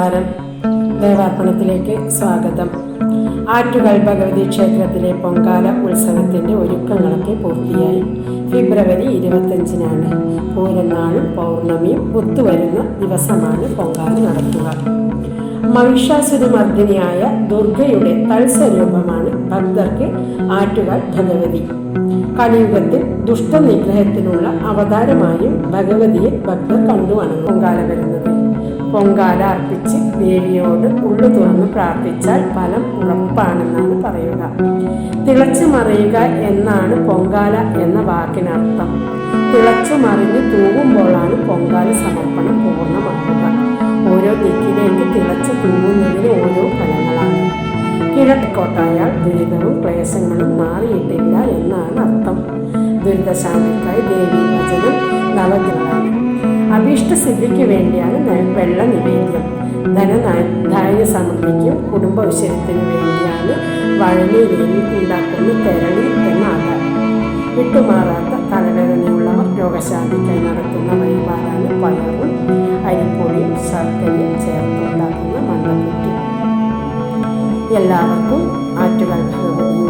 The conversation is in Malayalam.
നമസ്കാരം. ദേവാർപ്പണത്തിലേക്ക് സ്വാഗതം. ആറ്റുകാൽ ഭഗവതി ക്ഷേത്രത്തിലെ പൊങ്കാല ഉത്സവത്തിന്റെ ഒരുക്കങ്ങളൊക്കെ പൂർത്തിയായി. ഫെബ്രുവരി ഇരുപത്തഞ്ചിനാണ് പൂരനാളും പൗർണമിയും ഒത്തുവരുന്ന ദിവസമാണ് പൊങ്കാല നടത്തുക. മഹിഷാസുരമർദ്ദിനിയായ ദുർഗയുടെ തത്സ്വരൂപമാണ് ഭക്തർക്ക് ആറ്റുകാൽ ഭഗവതി. കലിയുഗത്തിൽ ദുഷ്ടനിഗ്രഹത്തിനുള്ള അവതാരമായും ഭഗവതിയെ ഭക്തർ കണ്ടുവാണ് പൊങ്കാല വരുന്നത് പൊങ്കാല അർപ്പിച്ച് ദേവിയോട് ഉള്ളു തുറന്ന് പ്രാർത്ഥിച്ചാൽ ഫലം ഉറപ്പാണെന്നാണ് പറയുക. തിളച്ചു മറിയുക എന്നാണ് പൊങ്കാല എന്ന വാക്കിനർത്ഥം. തിളച്ചു മറിഞ്ഞ് തൂകുമ്പോഴാണ് പൊങ്കാല സമർപ്പണം പൂർണമാക്കുക ഓരോ ദിക്കിലേക്ക് തിളച്ചു തൂങ്ങുന്നതിന് ഓരോ ഫലങ്ങളാണ്. കിഴക്കോട്ടായാൽ ദുരിതവും ക്ലേശങ്ങളും മാറിയിട്ടില്ല എന്നാണ് അർത്ഥം. ദുരിതശാന്തിക്കായി ദേവി വചനം നവഗ്രഹമാണ് അഭീഷ്ടസിദ്ധിക്ക് വേണ്ടിയാണ് വെള്ള നിവേദ്യം. ധനധാന്യ സമൃദ്ധിക്കും കുടുംബ ഐശ്വര്യത്തിനു വേണ്ടിയാണ് വഴലിയിൽ ഉണ്ടാക്കുന്ന തെരളി ആധാരം വിട്ടുമാറാത്ത തലവേദനയുള്ളവർ രോഗശാന്തിക്കായി നടത്തുന്ന വഴിപാടാണ് പയറും അരിപ്പൊടിയും ശർക്കരയും ചേർത്തുണ്ടാക്കുന്ന മണ്ണപ്പുറ്റ് എല്ലാവർക്കും ഭഗവതിയുടെ